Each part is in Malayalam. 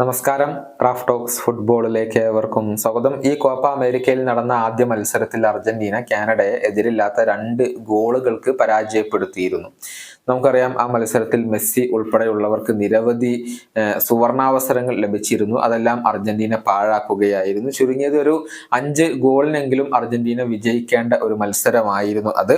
നമസ്കാരം. റാഫ് ടോക്സ് ഫുട്ബോളിലേക്ക് ഏവർക്കും സ്വാഗതം. ഈ കോപ്പ അമേരിക്കയിൽ നടന്ന ആദ്യ മത്സരത്തിൽ അർജന്റീന കാനഡയെ എതിരില്ലാത്ത രണ്ട് ഗോളുകൾക്ക് പരാജയപ്പെടുത്തിയിരുന്നു. നമുക്കറിയാം ആ മത്സരത്തിൽ മെസ്സി ഉൾപ്പെടെയുള്ളവർക്ക് നിരവധി സുവർണാവസരങ്ങൾ ലഭിച്ചിരുന്നു. അതെല്ലാം അർജന്റീന പാഴാക്കുകയായിരുന്നു. ചുരുങ്ങിയത് ഒരു അഞ്ച് ഗോളിനെങ്കിലും അർജന്റീന വിജയിക്കേണ്ട ഒരു മത്സരമായിരുന്നു അത്.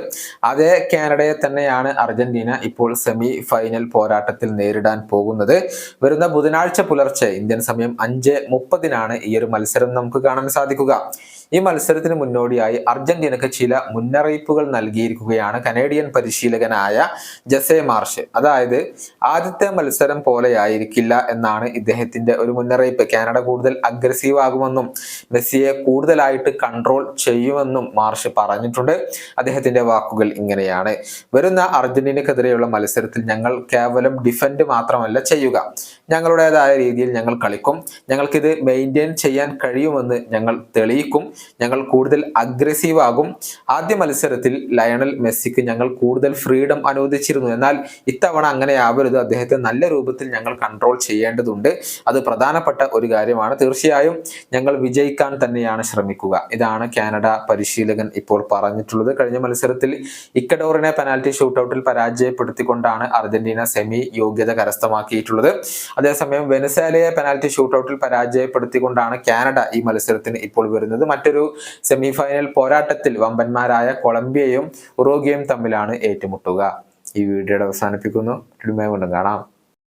അതേ കാനഡയെ തന്നെയാണ് അർജന്റീന ഇപ്പോൾ സെമി ഫൈനൽ പോരാട്ടത്തിൽ നേരിടാൻ പോകുന്നത്. വരുന്ന ബുധനാഴ്ച പുലർച്ചെ ഇന്ത്യൻ സമയം അഞ്ച് മുപ്പതിനാണ് ഈ ഒരു മത്സരം നമുക്ക് കാണാൻ സാധിക്കുക. ഈ മത്സരത്തിന് മുന്നോടിയായി അർജന്റീനക്ക് ചില മുന്നറിയിപ്പുകൾ നൽകിയിരിക്കുകയാണ് കനേഡിയൻ പരിശീലകനായ ജസെ മാർഷ്. അതായത് ആദ്യത്തെ മത്സരം പോലെയായിരിക്കില്ല എന്നാണ് ഇദ്ദേഹത്തിന്റെ ഒരു മുന്നറിയിപ്പ്. കാനഡ കൂടുതൽ അഗ്രസീവ് ആകുമെന്നും മെസ്സിയെ കൂടുതലായിട്ട് കൺട്രോൾ ചെയ്യുമെന്നും മാർഷ് പറഞ്ഞിട്ടുണ്ട്. അദ്ദേഹത്തിന്റെ വാക്കുകൾ ഇങ്ങനെയാണ്. വരുന്ന അർജന്റീനക്കെതിരെയുള്ള മത്സരത്തിൽ ഞങ്ങൾ കേവലം ഡിഫൻഡ് മാത്രമല്ല ചെയ്യുക. ഞങ്ങളുടേതായ രീതിയിൽ ഞങ്ങൾ കളിക്കും. ഞങ്ങൾക്കിത് മെയിന്റെയിൻ ചെയ്യാൻ കഴിയുമെന്ന് ഞങ്ങൾ തെളിയിക്കും. ഞങ്ങൾ കൂടുതൽ അഗ്രസീവ് ആകും. ആദ്യ മത്സരത്തിൽ ലയണൽ മെസ്സിക്ക് ഞങ്ങൾ കൂടുതൽ ഫ്രീഡം അനുവദിച്ചിരുന്നു. എന്നാൽ ഇത്തവണ അങ്ങനെ ആവരുത്. അദ്ദേഹത്തെ നല്ല രൂപത്തിൽ ഞങ്ങൾ കൺട്രോൾ ചെയ്യേണ്ടതുണ്ട്. അത് പ്രധാനപ്പെട്ട ഒരു കാര്യമാണ്. തീർച്ചയായും ഞങ്ങൾ വിജയിക്കാൻ തന്നെയാണ് ശ്രമിക്കുക. ഇതാണ് കാനഡ പരിശീലകൻ ഇപ്പോൾ പറഞ്ഞിട്ടുള്ളത്. കഴിഞ്ഞ മത്സരത്തിൽ ഇക്കഡോറിനെ പെനാൽറ്റി ഷൂട്ടൌട്ടിൽ പരാജയപ്പെടുത്തിക്കൊണ്ടാണ് അർജന്റീന സെമി യോഗ്യത കരസ്ഥമാക്കിയിട്ടുള്ളത്. അതേസമയം വെനസേലയെ പെനാൽറ്റി ഷൂട്ടൌട്ടിൽ പരാജയപ്പെടുത്തിക്കൊണ്ടാണ് കാനഡ ഈ മത്സരത്തിന് ഇപ്പോൾ വരുന്നത്. മറ്റൊരു സെമിഫൈനൽ പോരാട്ടത്തിൽ വമ്പന്മാരായ കൊളംബിയയും ഉറോഗ്യയും തമ്മിലാണ് ഏറ്റുമുട്ടുക. ഈ വീഡിയോയുടെ അവസാനിപ്പിക്കുന്നു. വീണ്ടും കാണാം.